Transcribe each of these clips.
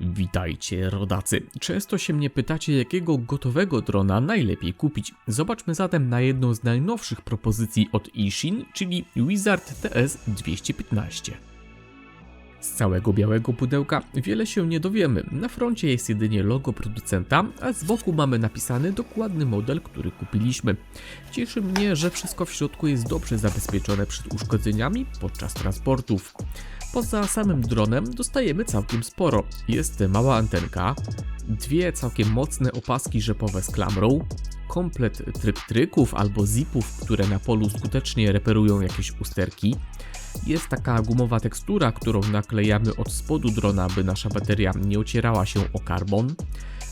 Witajcie rodacy. Często się mnie pytacie, jakiego gotowego drona najlepiej kupić. Zobaczmy zatem na jedną z najnowszych propozycji od Ishin, czyli Wizard TS215. Z całego białego pudełka wiele się nie dowiemy. Na froncie jest jedynie logo producenta, a z boku mamy napisany dokładny model, który kupiliśmy. Cieszy mnie, że wszystko w środku jest dobrze zabezpieczone przed uszkodzeniami podczas transportów. Poza samym dronem dostajemy całkiem sporo. Jest mała antenka, dwie całkiem mocne opaski rzepowe z klamrą, komplet tryk-tryków albo zipów, które na polu skutecznie reperują jakieś usterki. Jest taka gumowa tekstura, którą naklejamy od spodu drona, by nasza bateria nie ocierała się o karbon.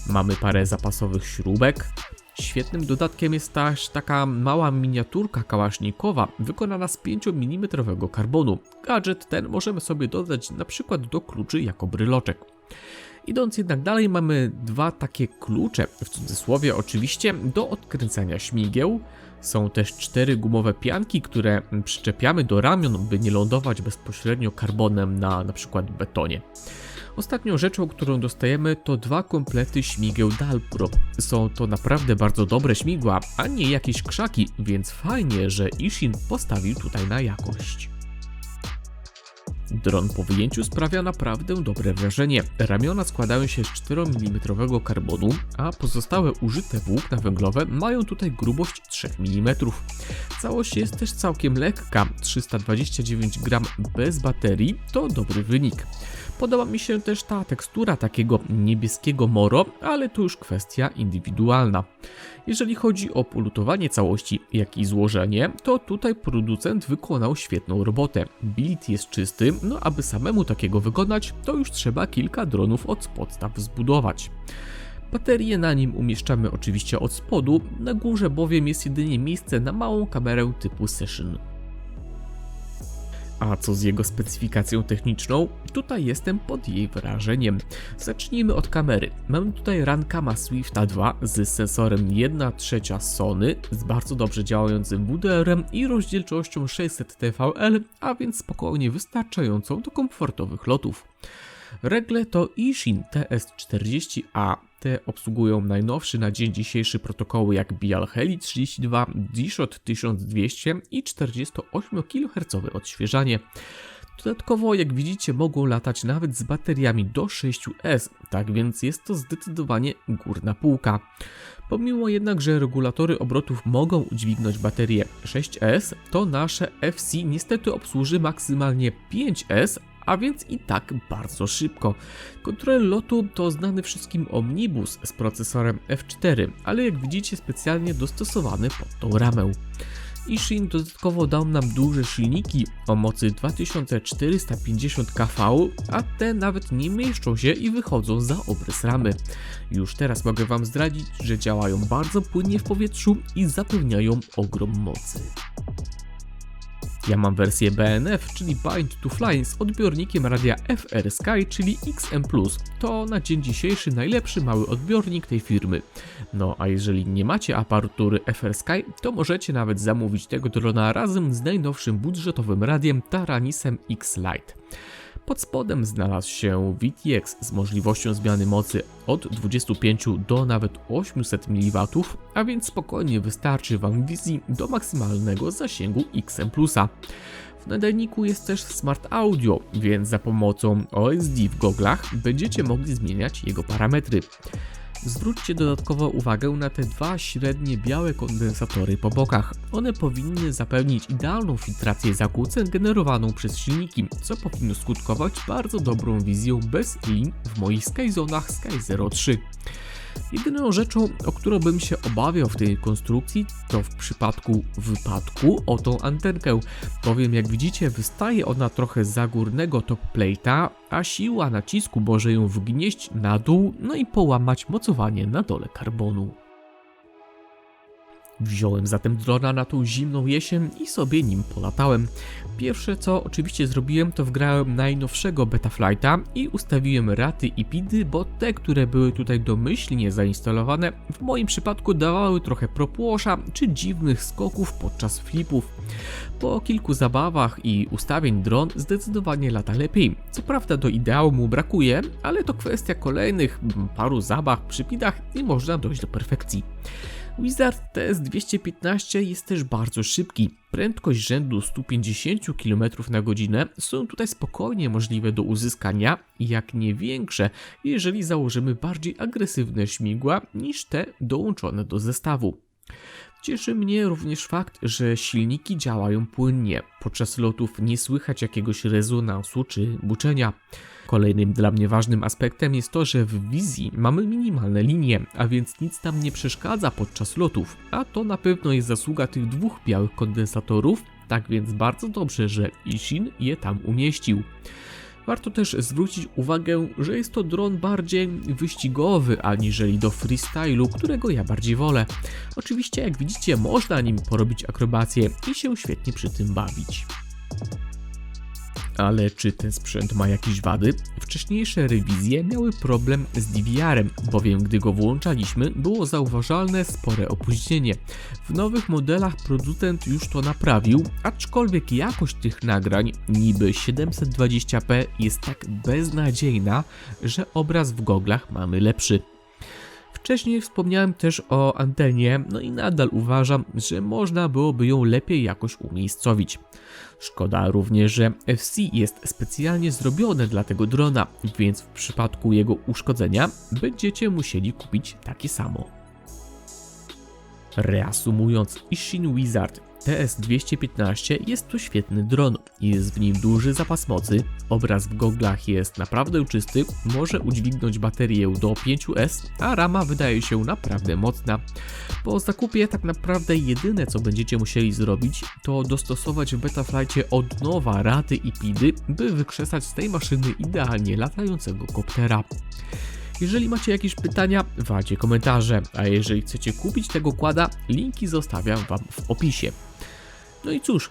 Mamy parę zapasowych śrubek. Świetnym dodatkiem jest też taka mała miniaturka kałasznikowa wykonana z 5 mm karbonu. Gadżet ten możemy sobie dodać na przykład do kluczy jako bryloczek. Idąc jednak dalej mamy dwa takie klucze, w cudzysłowie oczywiście, do odkręcania śmigieł. Są też cztery gumowe pianki, które przyczepiamy do ramion, by nie lądować bezpośrednio karbonem na np. betonie. Ostatnią rzeczą, którą dostajemy to dwa komplety śmigieł Dalpro. Są to naprawdę bardzo dobre śmigła, a nie jakieś krzaki, więc fajnie, że Ishin postawił tutaj na jakość. Dron po wyjęciu sprawia naprawdę dobre wrażenie. Ramiona składają się z 4 mm karbonu, a pozostałe użyte włókna węglowe mają tutaj grubość 3 mm. Całość jest też całkiem lekka, 329 gram bez baterii to dobry wynik. Podoba mi się też ta tekstura takiego niebieskiego moro, ale to już kwestia indywidualna. Jeżeli chodzi o polutowanie całości, jak i złożenie, to tutaj producent wykonał świetną robotę. Build jest czysty, no aby samemu takiego wykonać, to już trzeba kilka dronów od podstaw zbudować. Baterię na nim umieszczamy oczywiście od spodu, na górze bowiem jest jedynie miejsce na małą kamerę typu Session. A co z jego specyfikacją techniczną? Tutaj jestem pod jej wrażeniem. Zacznijmy od kamery. Mamy tutaj Rankama Swifta 2 z sensorem 1 trzecia Sony, z bardzo dobrze działającym WDR-em i rozdzielczością 600 TVL, a więc spokojnie wystarczającą do komfortowych lotów. Regle to Ishin TS40A. Te obsługują najnowszy na dzień dzisiejszy protokoły jak Bial Heli 32, D-Shot 1200 i 48 kHz odświeżanie. Dodatkowo, jak widzicie, mogą latać nawet z bateriami do 6S, tak więc jest to zdecydowanie górna półka. Pomimo jednak, że regulatory obrotów mogą udźwignąć baterię 6S, to nasze FC niestety obsłuży maksymalnie 5S, a więc i tak bardzo szybko. Kontroler lotu to znany wszystkim Omnibus z procesorem F4, ale jak widzicie specjalnie dostosowany pod tą ramę. Ishin dodatkowo dał nam duże silniki o mocy 2450 kV, a te nawet nie mieszczą się i wychodzą za obrys ramy. Już teraz mogę Wam zdradzić, że działają bardzo płynnie w powietrzu i zapewniają ogrom mocy. Ja mam wersję BNF, czyli Bind to Fly z odbiornikiem radia FR Sky, czyli XM+. To na dzień dzisiejszy najlepszy mały odbiornik tej firmy. No a jeżeli nie macie aparatury FR Sky, to możecie nawet zamówić tego drona razem z najnowszym budżetowym radiem Taranisem X Lite. Pod spodem znalazł się VTX z możliwością zmiany mocy od 25 do nawet 800 mW, a więc spokojnie wystarczy Wam wizji do maksymalnego zasięgu XM+. W nadajniku jest też Smart Audio, więc za pomocą OSD w goglach będziecie mogli zmieniać jego parametry. Zwróćcie dodatkowo uwagę na te dwa średnie białe kondensatory po bokach. One powinny zapewnić idealną filtrację zakłóceń generowaną przez silniki, co powinno skutkować bardzo dobrą wizją bez lin w moich Skyzonach Sky 03. Jedyną rzeczą, o którą bym się obawiał w tej konstrukcji, to w przypadku wypadku o tą antenkę, bowiem jak widzicie wystaje ona trochę za górnego top plate'a, a siła nacisku może ją wgnieść na dół, no i połamać mocowanie na dole karbonu. Wziąłem zatem drona na tą zimną jesień i sobie nim polatałem. Pierwsze co oczywiście zrobiłem to wgrałem najnowszego Betaflighta i ustawiłem raty i pidy, bo te, które były tutaj domyślnie zainstalowane, w moim przypadku dawały trochę propłosza czy dziwnych skoków podczas flipów. Po kilku zabawach i ustawień dron zdecydowanie lata lepiej. Co prawda do ideału mu brakuje, ale to kwestia kolejnych paru zabaw przy pidach i można dojść do perfekcji. Wizard TS215 jest też bardzo szybki. Prędkość rzędu 150 km na godzinę są tutaj spokojnie możliwe do uzyskania, jak nie większe, jeżeli założymy bardziej agresywne śmigła niż te dołączone do zestawu. Cieszy mnie również fakt, że silniki działają płynnie. Podczas lotów nie słychać jakiegoś rezonansu czy buczenia. Kolejnym dla mnie ważnym aspektem jest to, że w wizji mamy minimalne linie, a więc nic nam nie przeszkadza podczas lotów, a to na pewno jest zasługa tych dwóch białych kondensatorów, tak więc bardzo dobrze, że Ishin je tam umieścił. Warto też zwrócić uwagę, że jest to dron bardziej wyścigowy aniżeli do freestylu, którego ja bardziej wolę. Oczywiście, jak widzicie, można nim porobić akrobacje i się świetnie przy tym bawić. Ale czy ten sprzęt ma jakieś wady? Wcześniejsze rewizje miały problem z DVR-em, bowiem gdy go włączaliśmy, było zauważalne spore opóźnienie. W nowych modelach producent już to naprawił, aczkolwiek jakość tych nagrań, niby 720p, jest tak beznadziejna, że obraz w goglach mamy lepszy. Wcześniej wspomniałem też o antenie, no i nadal uważam, że można byłoby ją lepiej jakoś umiejscowić. Szkoda również, że FC jest specjalnie zrobione dla tego drona, więc w przypadku jego uszkodzenia będziecie musieli kupić takie samo. Reasumując, Ishin Wizard TS215 jest to świetny dron. Jest w nim duży zapas mocy, obraz w goglach jest naprawdę czysty, może udźwignąć baterię do 5S, a rama wydaje się naprawdę mocna. Po zakupie tak naprawdę jedyne co będziecie musieli zrobić to dostosować w Betaflightie od nowa raty i pidy, by wykrzesać z tej maszyny idealnie latającego koptera. Jeżeli macie jakieś pytania, walcie komentarze, a jeżeli chcecie kupić tego kłada, linki zostawiam Wam w opisie. No i cóż,